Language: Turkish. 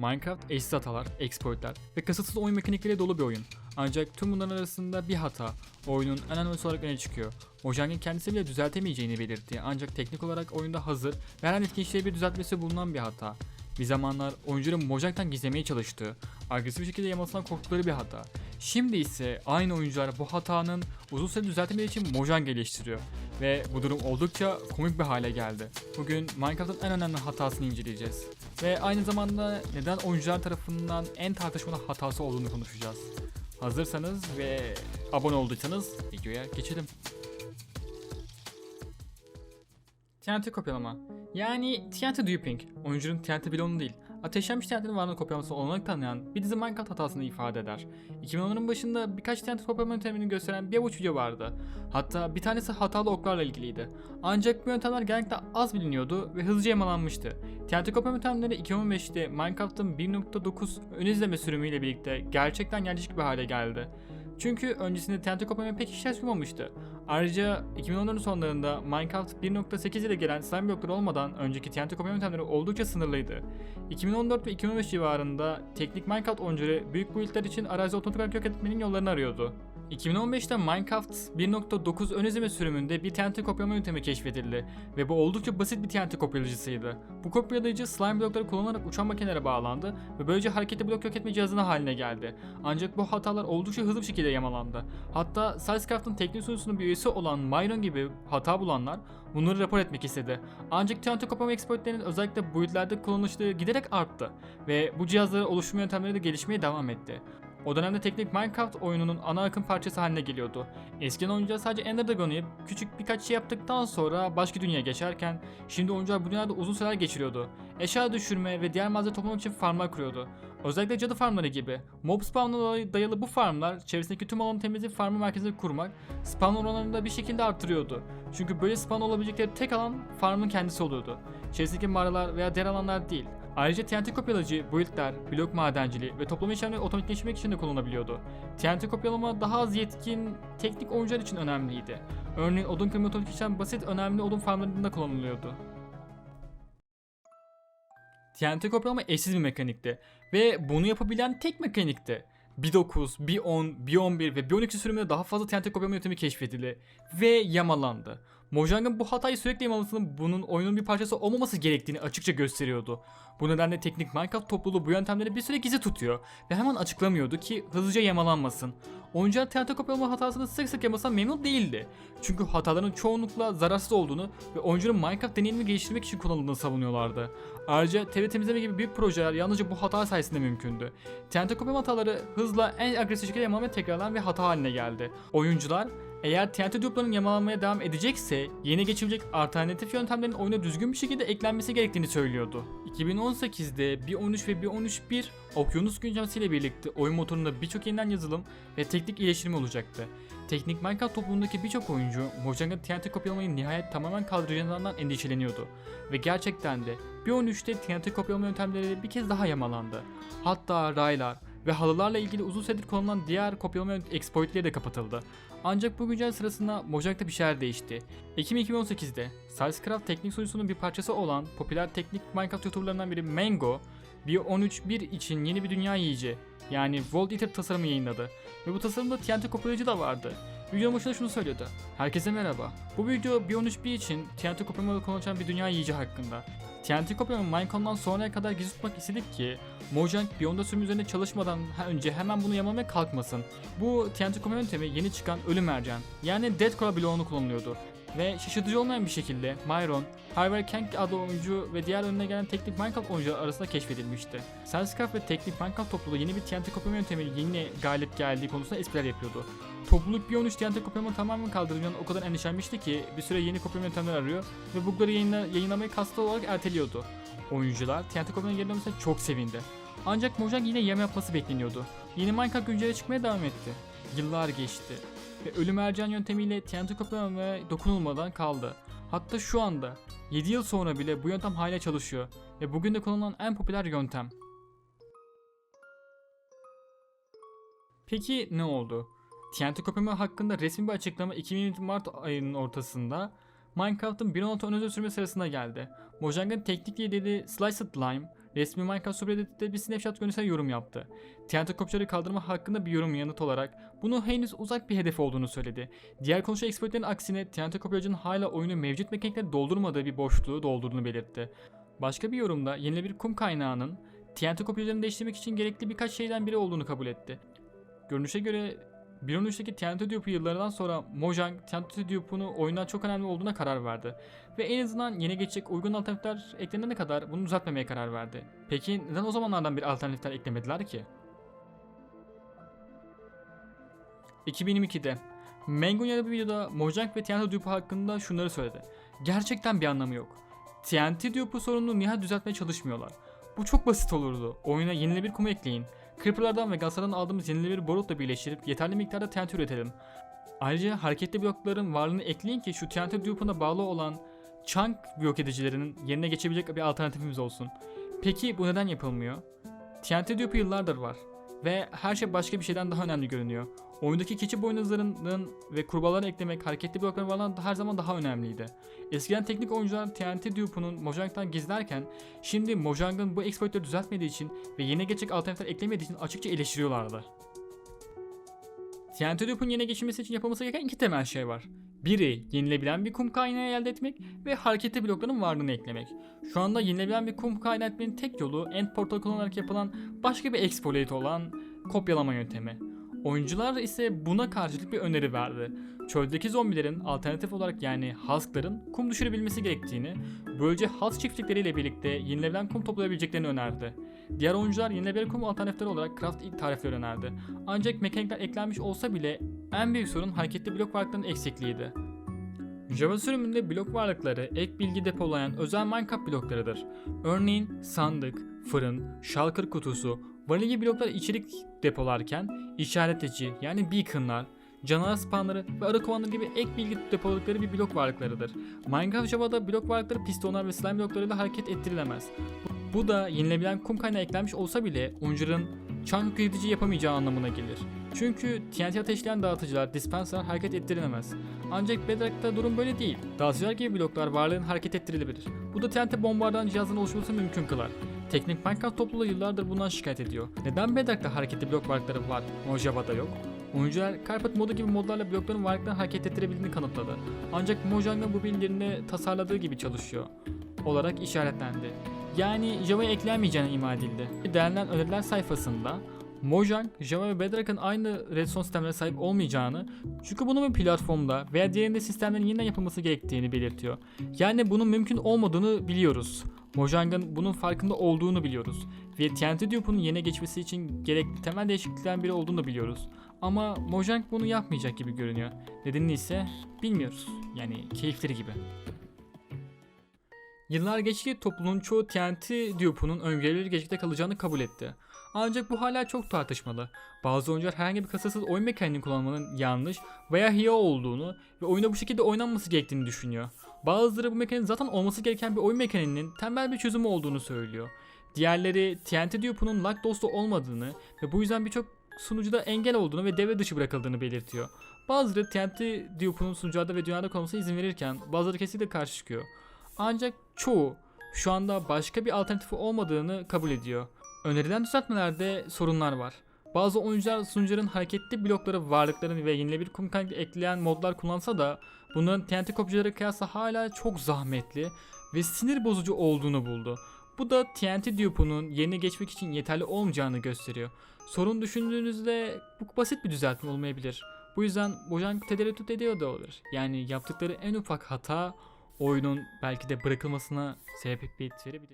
Minecraft eşsiz hatalar, exploitler ve kasıtsız oyun mekanikleriyle dolu bir oyun. Ancak tüm bunların arasında bir hata oyunun en önemlisi olarak öne çıkıyor. Mojang'ın kendisi bile düzeltemeyeceğini belirtti ancak teknik olarak oyunda hazır ve her an etkinleştiği bir düzeltmesi bulunan bir hata. Bir zamanlar oyuncuların Mojang'tan gizlemeye çalıştığı, agresif bir şekilde yamasından korktukları bir hata. Şimdi ise aynı oyuncular bu hatanın uzun süre düzeltemediği için Mojang geliştiriyor. Ve bu durum oldukça komik bir hale geldi. Bugün Minecraft'ın en önemli hatasını inceleyeceğiz. Ve aynı zamanda neden oyuncular tarafından en tartışmalı hatası olduğunu konuşacağız. Hazırsanız ve abone olduysanız videoya geçelim. TNT kopyalama. Yani TNT duping. Oyuncunun TNT bloğunu değil, ateşlenmiş TNT'nin varlığını kopyalaması olanak tanıyan bir dizi Minecraft hatasını ifade eder. 2010'ların başında birkaç TNT kopyalama yöntemini gösteren bir avuç video vardı. Hatta bir tanesi hatalı oklarla ilgiliydi. Ancak bu yöntemler genellikle az biliniyordu ve hızlıca yamalanmıştı. TNT kopyalama yöntemleri 2015'te Minecraft'ın 1.9 ön izleme sürümüyle birlikte gerçekten yerleşik bir hale geldi. Çünkü öncesinde TNT kopyalama pek ihtiyaç duymamıştı. Ayrıca 2010'ların sonlarında Minecraft 1.8 ile gelen slime blokları olmadan önceki TNT kopyalama yöntemleri oldukça sınırlıydı. 2014 ve 2015 civarında teknik Minecraft oyuncuları büyük buildler için arazi otomatik olarak yok etmenin yollarını arıyordu. 2015'te Minecraft 1.9 ön izleme sürümünde bir TNT kopyalama yöntemi keşfedildi ve bu oldukça basit bir TNT kopyalayıcısıydı. Bu kopyalayıcı slime blokları kullanarak uçan makinelere bağlandı ve böylece hareketli blok yok etme cihazına haline geldi. Ancak bu hatalar oldukça hızlı bir şekilde yamalandı. Hatta Sizecraft'ın teknik sunucusunun bir üyesi olan Myron gibi hata bulanlar bunları rapor etmek istedi. Ancak TNT kopyalama exploitlerinin özellikle buildlerde kullanışlığı giderek arttı ve bu cihazları oluşturma yöntemleri de gelişmeye devam etti. O dönemde teknik Minecraft oyununun ana akım parçası haline geliyordu. Eskiden oyuncular sadece Ender oynayıp küçük birkaç şey yaptıktan sonra başka dünyaya geçerken şimdi oyuncular bu dünyada uzun süreler geçiriyordu. Eşya düşürme ve diğer malzeme toplamak için farmlar kuruyordu. Özellikle cadı farmları gibi. Mob spawn'a dayalı bu farmlar çevresindeki tüm alanı temizleyip farmı merkezine kurmak spawn oranlarını da bir şekilde artırıyordu. Çünkü böyle spawn olabilecekleri tek alan farmın kendisi oluyordu. Çevresindeki mağaralar veya diğer alanlar değil. Ayrıca TNT kopyalayıcı, buildler, blok madenciliği ve toplama işlemleri otomatikleştirmek için de kullanılabiliyordu. TNT kopyalama daha az yetkin teknik oyuncular için önemliydi. Örneğin odun kırma otomatik işlem basit önemli odun farmlarında kullanılıyordu. TNT kopyalama eşsiz bir mekanikti ve bunu yapabilen tek mekanikti. 1.9, 1.10, 1.11 ve 1.12 sürümünde daha fazla TNT kopyalama yöntemi keşfedildi ve yamalandı. Mojang'ın bu hatayı sürekli yamalamasının bunun oyunun bir parçası olmaması gerektiğini açıkça gösteriyordu. Bu nedenle teknik Minecraft topluluğu bu yöntemleri bir süre gizli tutuyor ve hemen açıklamıyordu ki hızlıca yamalanmasın. Oyuncular TNT kopyalama hatasını sık sık yapmasından memnun değildi. Çünkü hataların çoğunlukla zararsız olduğunu ve oyuncunun Minecraft deneyimini geliştirmek için kullanıldığını savunuyorlardı. Ayrıca TV temizleme gibi büyük projeler yalnızca bu hata sayesinde mümkündü. TNT kopyalama hataları hızla en agresif şekilde yamalamaya tekrarlanan bir hata haline geldi. Oyuncular eğer TNT dupların yamalanmaya devam edecekse yeni geçilecek alternatif yöntemlerin oyuna düzgün bir şekilde eklenmesi gerektiğini söylüyordu. 2018'de 1.13 ve 1.13.1 Okyanus güncellemesiyle birlikte oyun motorunda birçok yeniden yazılım ve teknik iyileştirme olacaktı. Teknik Minecraft topluluğundaki birçok oyuncu Mojang'ın TNT kopyalamayı nihayet tamamen kaldıracağından endişeleniyordu. Ve gerçekten de 1.13'te TNT kopyalama yöntemleri bir kez daha yamalandı. Hatta raylar ve halılarla ilgili uzun süredir kullanılan diğer kopyalama exploitleri de kapatıldı. Ancak bu güncel sırasında Mojang'da bir şeyler değişti. Ekim 2018'de Sizecraft teknik sunucusunun bir parçası olan popüler teknik Minecraft youtuberlarından biri Mango, 1.13.1 için yeni bir dünya yiyici yani World Eater tasarımı yayınladı. Ve bu tasarımda TNT kopyalayıcı da vardı. Videonun başında şunu söylüyordu. Herkese merhaba. Bu video 1.13.1 için TNT kopyalama kullanılan bir dünya yiyici hakkında. TNT kopyalama Minecon'dan sonraya kadar gizli tutmak istedik ki Mojang Beyond'a sürüm üzerinde çalışmadan önce hemen bunu yamalamaya kalkmasın. Bu TNT kopyalama yöntemi yeni çıkan ölü mercan yani Deathcore bloğunu kullanılıyordu. Ve şaşırtıcı olmayan bir şekilde Myron, Harvey Kang adlı oyuncu ve diğer önüne gelen teknik Minecraft oyuncular arasında keşfedilmişti. Senscraft ve teknik Minecraft topluluğu yeni bir TNT kopyalama yöntemiyle yeni galip geldiği konusunda espriler yapıyordu. Topluluk 1.13 TNT kopyalama tamamen kaldıracağını o kadar endişelenmişti ki bir süre yeni kopyalama yöntemler arıyor ve bugları yayınla, yayınlamayı kastı olarak erteliyordu. Oyuncular TNT kopyalamanın geri dönmesine çok sevindi. Ancak Mojang yine yeme yapması bekleniyordu. Yeni Minecraft güncele çıkmaya devam etti. Yıllar geçti ve ölü mercan yöntemiyle TNT kopyalamaya dokunulmadan kaldı. Hatta şu anda 7 yıl sonra bile bu yöntem hala çalışıyor ve bugün de kullanılan en popüler yöntem. Peki ne oldu? TNT kopyalama hakkında resmi bir açıklama 2020 Mart ayının ortasında Minecraft'ın 1.16 ön sürme sırasına geldi. Mojang'ın teknik lideri Sliced Lime, resmi Minecraft subreddit'te bir snapshot görüntüsüne yorum yaptı. TNT kopyaları kaldırma hakkında bir yorum yanıt olarak bunu henüz uzak bir hedef olduğunu söyledi. Diğer konuşan expertlerin aksine TNT kopyacının hala oyunu mevcut mekanikleri doldurmadığı bir boşluğu doldurduğunu belirtti. Başka bir yorumda yenilebilir kum kaynağının TNT kopyalarını değiştirmek için gerekli birkaç şeyden biri olduğunu kabul etti. Görünüşe göre 1.13'teki TNT Dupe'u yıllardan sonra Mojang TNT Dupe'unu oyundan çok önemli olduğuna karar verdi. Ve en azından yeni geçecek uygun alternatifler eklenene kadar bunu düzeltmemeye karar verdi. Peki neden o zamanlardan bir alternatifler eklemediler ki? 2022'de Mangonya bir videoda Mojang ve TNT Dupe hakkında şunları söyledi. Gerçekten bir anlamı yok. TNT Dupe sorununu nihayet düzeltmeye çalışmıyorlar. Bu çok basit olurdu. Oyuna yenilebilir kum ekleyin. Creeper'lardan ve Gasa'dan aldığımız yenilebilir borutla birleştirip yeterli miktarda TNT üretelim. Ayrıca hareketli blokların varlığını ekleyin ki şu TNT Dupe'una bağlı olan chunk blok edicilerinin yerine geçebilecek bir alternatifimiz olsun. Peki bu neden yapılmıyor? TNT Dupe yıllardır var ve her şey başka bir şeyden daha önemli görünüyor. Oyundaki keçi boynuzlarının ve kurbağaları eklemek hareketli blokların varlığından her zaman daha önemliydi. Eskiden teknik oyuncular TNT Dupe'unun Mojang'dan gizlerken şimdi Mojang'ın bu exploitleri düzeltmediği için ve yeni geçecek alternatifler eklemediği için açıkça eleştiriyorlardı. TNT Dupe'un yeni geçilmesi için yapılması gereken iki temel şey var. Biri yenilebilen bir kum kaynağı elde etmek ve hareketli blokların varlığını eklemek. Şu anda yenilebilen bir kum kaynağı etmenin tek yolu end portal kullanarak yapılan başka bir exploit olan kopyalama yöntemi. Oyuncular ise buna karşılık bir öneri verdi. Çöldeki zombilerin alternatif olarak yani huskların kum düşürebilmesi gerektiğini, böylece husk çiftlikleriyle birlikte yenilebilen kum toplayabileceklerini önerdi. Diğer oyuncular yenilebilir kum alternatifleri olarak craft ilk tarifleri önerdi. Ancak mekanikler eklenmiş olsa bile en büyük sorun hareketli blok varlıklarının eksikliğiydi. Java sürümünde blok varlıkları ek bilgi depolayan özel Minecraft bloklarıdır. Örneğin sandık, fırın, shulker kutusu, vanilya bloklar içerik depolarken işaretleyici yani beaconlar, canavar spawnları ve arı kovanları gibi ek bilgi depoladıkları bir blok varlıklarıdır. Minecraft Java'da blok varlıkları pistonlar ve slime bloklarıyla hareket ettirilemez. Bu da yenilebilen kum kaynağı eklenmiş olsa bile oyuncuların chunk gidici yapamayacağı anlamına gelir. Çünkü TNT ateşleyen dağıtıcılar, dispenserler hareket ettirilemez. Ancak Bedrock'ta durum böyle değil. Dağıtıcılar gibi bloklar varlığın hareket ettirilebilir. Bu da TNT bombardıman cihazının oluşmasını mümkün kılar. Teknik Minecraft topluluğu yıllardır bundan şikayet ediyor. Neden Bedrock'ta hareketli blok varlıkları var, ama Java'da yok? Oyuncular Carpet modu gibi modlarla blokların varlıklarını hareket ettirebildiğini kanıtladı. Ancak Mojang'ın bu bilgilerini tasarladığı gibi çalışıyor olarak işaretlendi. Yani Java'ya eklenmeyeceğine ima edildi. Değerlenen öneriler sayfasında Mojang, Java ve Bedrock'ın aynı redstone sistemlerine sahip olmayacağını, çünkü bunun bir platformda veya diğerinde sistemlerin yeniden yapılması gerektiğini belirtiyor. Yani bunun mümkün olmadığını biliyoruz. Mojang'ın bunun farkında olduğunu biliyoruz. Ve TNT Dupe'un yerine geçmesi için gerekli temel değişikliklerden biri olduğunu da biliyoruz. Ama Mojang bunu yapmayacak gibi görünüyor. Nedenini ise bilmiyoruz. Yani keyifleri gibi. Yıllar geçti topluluğun çoğu TNT Dupe'unun öngörüleri gecikte kalacağını kabul etti. Ancak bu hala çok tartışmalı. Bazı oyuncular herhangi bir kasasız oyun mekaniğini kullanmanın yanlış veya hiya olduğunu ve oyunda bu şekilde oynanması gerektiğini düşünüyor. Bazıları bu mekaniğin zaten olması gereken bir oyun mekaniğinin tembel bir çözümü olduğunu söylüyor. Diğerleri TNT Dupe'unun lag dostu olmadığını ve bu yüzden birçok sunucuda engel olduğunu ve devre dışı bırakıldığını belirtiyor. Bazıları TNT Dupe'unun sunucularda ve dünyada kalmasına izin verirken bazıları kesinlikle karşı çıkıyor. Ancak çoğu şu anda başka bir alternatifi olmadığını kabul ediyor. Önerilen düzeltmelerde sorunlar var. Bazı oyuncular sunucuların hareketli blokları, varlıklarını ve yenilebilir kum ekleyen modlar kullansa da bunların TNT kopyaları kıyasla hala çok zahmetli ve sinir bozucu olduğunu buldu. Bu da TNT Dupe'unun yerine geçmek için yeterli olmayacağını gösteriyor. Sorun düşündüğünüzde bu basit bir düzeltme olmayabilir. Bu yüzden Mojang tereddüt ediyor da olabilir. Yani yaptıkları en ufak hata oyunun belki de bırakılmasına sebebiyet verebilir.